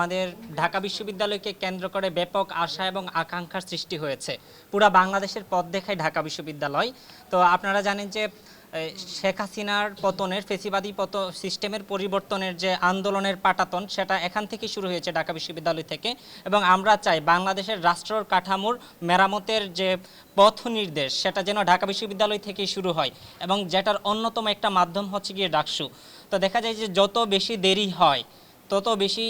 আমাদের ঢাকা বিশ্ববিদ্যালয়কে কেন্দ্র করে ব্যাপক আশা এবং আকাঙ্ক্ষার সৃষ্টি হয়েছে। পুরা বাংলাদেশের পথ দেখায় ঢাকা বিশ্ববিদ্যালয়। তো আপনারা জানেন যে শেখ হাসিনার পতনের, ফেসিবাদী পত, সিস্টেমের পরিবর্তনের যে আন্দোলনের পাটাতন, সেটা এখান থেকে শুরু হয়েছে ঢাকা বিশ্ববিদ্যালয় থেকে। এবং আমরা চাই বাংলাদেশের রাষ্ট্র কাঠামোর মেরামতের যে পথ নির্দেশ, সেটা যেন ঢাকা বিশ্ববিদ্যালয় থেকেই শুরু হয় এবং যেটার অন্যতম একটা মাধ্যম হচ্ছে গিয়ে ডাকসু। তো দেখা যায় যে যত বেশি দেরি হয় তত বেশি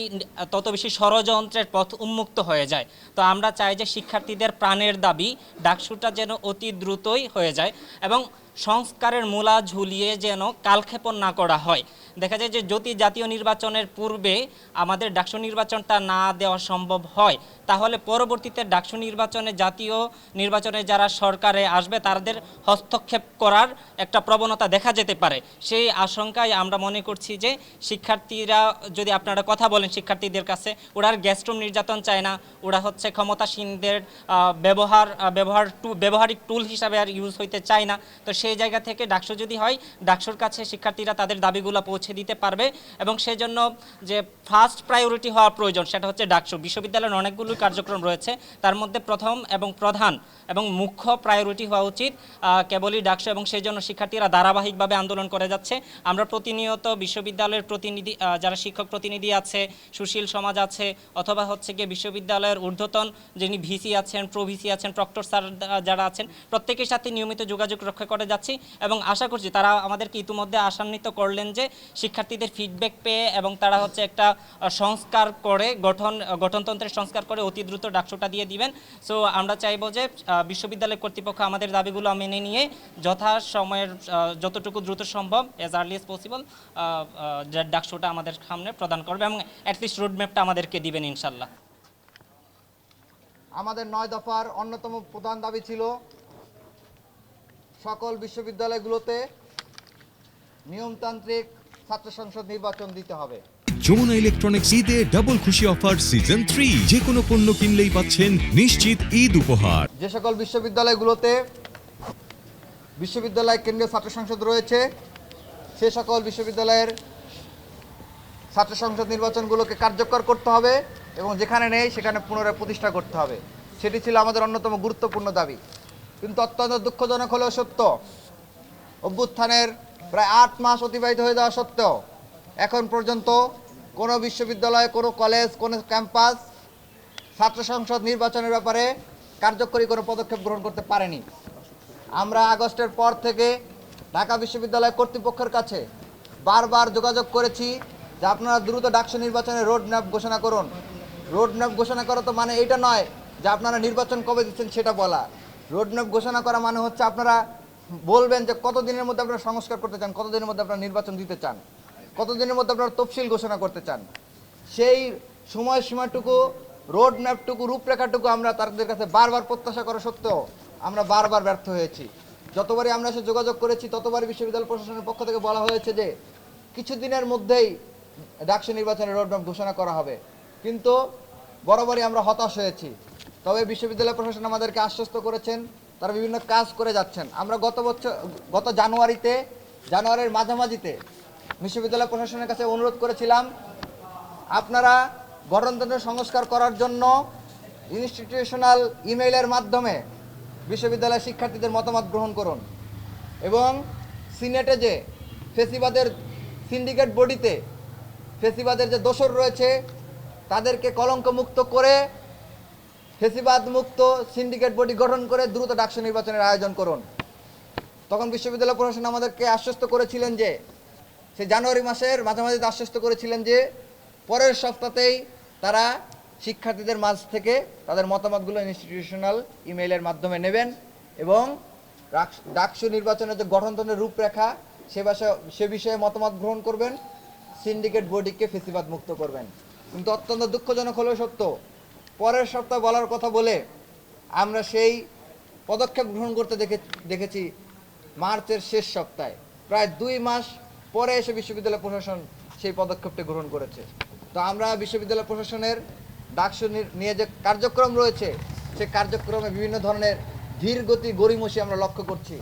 তত বেশি ষড়যন্ত্রের পথ উন্মুক্ত হয়ে যায়। তো আমরা চাই যে শিক্ষার্থীদের প্রাণের দাবি, ডাকসুটা যেন অতি দ্রুতই হয়ে যায় এবং সংস্কারের মূলা ঝুলিয়ে যেন কালক্ষেপণ না করা হয়। দেখা যায় যে যদি জাতীয় নির্বাচনের পূর্বে আমাদের ডাকসু নির্বাচনটা না দেওয়া সম্ভব হয়, তাহলে পরবর্তীতে ডাকসু নির্বাচনে জাতীয় নির্বাচনে যারা সরকারে আসবে, তাদের হস্তক্ষেপ করার একটা প্রবণতা দেখা যেতে পারে। সেই আশঙ্কায় আমরা মনে করছি যে শিক্ষার্থীরা, যদি আপনারা কথা বলেন শিক্ষার্থীদের কাছে, ওরা আর গ্যাস্ট্রুম নির্যাতন চায় না, ওরা হচ্ছে ক্ষমতাসীনদের ব্যবহার ব্যবহার টু, ব্যবহারিক টুল হিসাবে আর ইউজ হইতে চায় না। তো সেই জায়গা থেকে ডাকসু যদি হয়, ডাকসুর কাছে শিক্ষার্থীরা তাদের দাবিগুলো পৌঁছে দিতে পারবে এবং সেজন্য যে ফার্স্ট প্রায়োরিটি হওয়া প্রয়োজন সেটা হচ্ছে ডাকসু। বিশ্ববিদ্যালয়ের অনেকগুলো কার্যক্রম রয়েছে, তার মধ্যে প্রথম এবং প্রধান এবং মুখ্য প্রায়োরিটি হওয়া উচিত কেবলই ডাকসু এবং সেই জন্য শিক্ষার্থীরা ধারাবাহিকভাবে আন্দোলন করে যাচ্ছে। আমরা প্রতিনিয়ত বিশ্ববিদ্যালয়ের প্রতিনিধি যারা শিক্ষক প্রতিনিধি আছে, সুশীল সমাজ আছে, অথবা হচ্ছে গিয়ে বিশ্ববিদ্যালয়ের ঊর্ধ্বতন যিনি ভিসি আছেন প্রভিসি আছেন, প্রক্টর স্যার যারা আছেন, প্রত্যেকের সাথে নিয়মিত যোগাযোগ রক্ষা করে যাচ্ছি এবং আশা করছি তারা আমাদেরকে ইতিমধ্যে আশান্বিত করলেন যে শিক্ষার্থীদের ফিডব্যাক পেয়ে এবং তারা হচ্ছে একটা সংস্কার করে, গঠন গঠনতন্ত্রের সংস্কার করে অতি দ্রুত ডাকসুটা দিয়ে দিবেন। সো আমরা চাইব যে বিশ্ববিদ্যালয় কর্তৃপক্ষ আমাদের দাবিগুলো মেনে নিয়ে যথা সময়ের যতটুকু দ্রুত সম্ভব এজ আর্লি এস পসিবল ডাকসুটা আমাদের সামনে প্রদান করবে এবং অ্যাটলিস্ট রোডম্যাপটা আমাদেরকে দিবেন ইনশাল্লাহ। আমাদের নয় দফার অন্যতম প্রধান দাবি ছিল সকল বিশ্ববিদ্যালয়গুলোতে নিয়মতান্ত্রিক ছাত্র সংসদ নির্বাচন দিতে হবে। যমুনা ইলেকট্রনিক্স ঈদে ডাবল খুশি অফার সিজন থ্রি। যে কোনো পণ্য কিনলেই পাচ্ছেন নিশ্চিত ঈদ উপহার। যে সকল বিশ্ববিদ্যালয়গুলোতে বিশ্ববিদ্যালয় কেন্দ্রীয় ছাত্র সংসদ রয়েছে সে সকল বিশ্ববিদ্যালয়ের ছাত্র সংসদ নির্বাচনগুলোকে কার্যকর করতে হবে এবং যেখানে নেই সেখানে পুনরায় প্রতিষ্ঠা করতে হবে। সেটি ছিল আমাদের অন্যতম গুরুত্বপূর্ণ দাবি। কিন্তু অত্যন্ত দুঃখজনক হলেও সত্য। অভ্যুত্থানের প্রায় আট মাস অতিবাহিত হয়ে যাওয়া সত্ত্বেও এখন পর্যন্ত কোনো বিশ্ববিদ্যালয়, কোনো কলেজ, কোনো ক্যাম্পাস ছাত্র সংসদ নির্বাচনের ব্যাপারে কার্যকরী কোনো পদক্ষেপ গ্রহণ করতে পারেনি। আমরা আগস্টের পর থেকে ঢাকা বিশ্ববিদ্যালয় কর্তৃপক্ষের কাছে বারবার যোগাযোগ করেছি যে আপনারা দ্রুত ডাকসু রোড ম্যাপ ঘোষণা করুন। রোড ম্যাপ ঘোষণা করা তো মানে এটা নয় যে আপনারা নির্বাচন কবে দিচ্ছেন সেটা বলা। রোড ম্যাপ ঘোষণা করা মানে হচ্ছে আপনারা বলবেন যে কত দিনের মধ্যে আপনারা সংস্কার করতে চান কত দিনের মধ্যে আপনারা নির্বাচন দিতে চান কত দিনের মধ্যে আপনারা তফসিল ঘোষণা করতে চান। সেই সময়সীমাটুকু রোড ম্যাপটুকু রূপরেখাটুকু আমরা তাদের কাছে বারবার প্রত্যাশা করা সত্ত্বেও আমরা বারবার ব্যর্থ হয়েছি। যতবারই আমরা এসে যোগাযোগ করেছি, ততবারই বিশ্ববিদ্যালয় প্রশাসনের পক্ষ থেকে বলা হয়েছে যে কিছুদিনের মধ্যেই ডাকসু নির্বাচনের রোড ম্যাপ ঘোষণা করা হবে। কিন্তু বরাবরই আমরা হতাশ হয়েছি। তবে বিশ্ববিদ্যালয় প্রশাসন আমাদেরকে আশ্বস্ত করেছেন, তারা বিভিন্ন কাজ করে যাচ্ছেন। আমরা গত বছর, গত জানুয়ারিতে, জানুয়ারির মাঝামাঝিতে বিশ্ববিদ্যালয় প্রশাসনের কাছে অনুরোধ করেছিলাম, আপনারা গঠনতন্ত্র সংস্কার করার জন্য ইনস্টিটিউশনাল ইমেইলের মাধ্যমে বিশ্ববিদ্যালয়ের শিক্ষার্থীদের মতামত গ্রহণ করুন এবং সিনেটে যে ফেসিবাদের সিন্ডিকেট বডিতে ফেসিবাদের যে দোসর রয়েছে, তাদেরকে কলঙ্ক মুক্ত করে ফেসিবাদ মুক্ত সিন্ডিকেট বডি গঠন করে দ্রুত ডাকসু নির্বাচনের আয়োজন করুন। তখন বিশ্ববিদ্যালয় প্রশাসন আমাদেরকে আশ্বস্ত করেছিলেন যে, সে জানুয়ারি মাসের মাঝামাঝিতে আশ্বস্ত করেছিলেন যে, পরের সপ্তাহতেই তারা শিক্ষার্থীদের মাঝ থেকে তাদের মতামতগুলো ইনস্টিটিউশনাল ইমেইলের মাধ্যমে নেবেন এবং ডাকসু নির্বাচনের যে গঠনতন্ত্রের রূপরেখা, সে বিষয়ে সে বিষয়ে মতামত গ্রহণ করবেন, সিন্ডিকেট বডিকে ফেসিবাদ মুক্ত করবেন। কিন্তু অত্যন্ত দুঃখজনক হলেও সত্য পরের সপ্তাহ বলার কথা বলে আমরা সেই পদক্ষেপ গ্রহণ করতে দেখে, দেখেছি মার্চের শেষ সপ্তাহে। প্রায় দুই মাস পরে এসে বিশ্ববিদ্যালয় প্রশাসন সেই পদক্ষেপটি গ্রহণ করেছে। তো আমরা বিশ্ববিদ্যালয় প্রশাসনের ডাকসু নিয়ে যে কার্যক্রম রয়েছে সেই কার্যক্রমে বিভিন্ন ধরনের ধীর গতি গড়িমসি আমরা লক্ষ্য করছি।